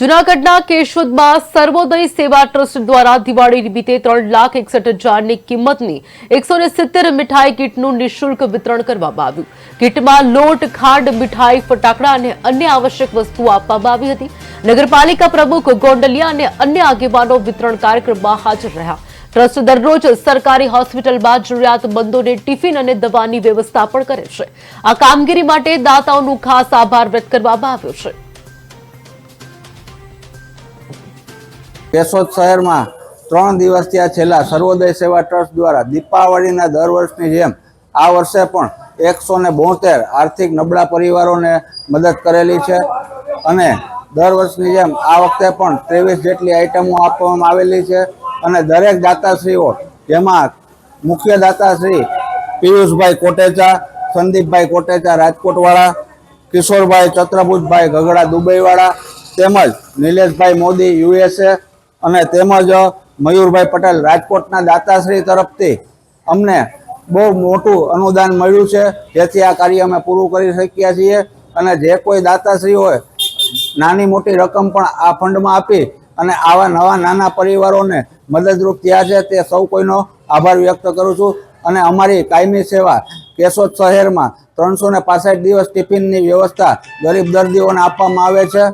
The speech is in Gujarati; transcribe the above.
જુનાગઢના કેશોદમાં સર્વોદય સેવા ટ્રસ્ટ દ્વારા દિવાળી નિમિત્તે ત્રણ લાખ એકસઠ હજારની કિંમતની એકસો સિત્તેર મીઠાઈ કીટનું નિઃશુલ્ક વિતરણ કરવામાં આવ્યું. કીટમાં લોટ, ખાંડ, મીઠાઈ, ફટાકડા અને અન્ય આવશ્યક વસ્તુઓ આપવામાં આવી હતી. નગરપાલિકા પ્રમુખ ગોંડલિયા અને અન્ય આગેવાનો વિતરણ કાર્યક્રમમાં હાજર રહ્યા. ટ્રસ્ટ દરરોજ સરકારી હોસ્પિટલમાં જરૂરિયાતમંદોને ટિફિન અને દવાની વ્યવસ્થા પણ કરે છે. આ કામગીરી માટે દાતાઓનું ખાસ આભાર વ્યક્ત કરવામાં આવ્યો છે. કેશોદ શહેરમાં ત્રણ દિવસથી આ છેલ્લા સર્વોદય સેવા ટ્રસ્ટ દ્વારા દીપાવળીના દર વર્ષની જેમ આ વર્ષે પણ એકસો ને બોતેર આર્થિક નબળા પરિવારોને મદદ કરેલી છે અને દર વર્ષની જેમ આ વખતે પણ ત્રેવીસ જેટલી આઈટમો આપવામાં આવેલી છે અને દરેક દાતાશ્રીઓ, જેમાં મુખ્ય દાતાશ્રી પિયુષભાઈ કોટેચા, સંદીપભાઈ કોટેચા રાજકોટવાળા, કિશોરભાઈ ચત્રભુજભાઈ ગગડા દુબઈવાળા, તેમજ નિલેશભાઈ મોદી યુએસએ અને તેમજ મયુરભાઈ પટેલ રાજકોટના દાતાશ્રી તરફથી અમને બહુ મોટું અનુદાન મળ્યું છે. જેથી આ કાર્ય અમે પૂરું કરી શક્યા છીએ. અને જે કોઈ દાતાશ્રી હોય, નાની મોટી રકમ પણ આ ફંડમાં આપી અને આવા નવા નાના પરિવારોને મદદરૂપ થયા છે, તે સૌ કોઈનો આભાર વ્યક્ત કરું છું. અને અમારી કાયમી સેવા કેશોદ શહેરમાં ત્રણસો ને દિવસ ટિફિનની વ્યવસ્થા ગરીબ દર્દીઓને આપવામાં આવે છે.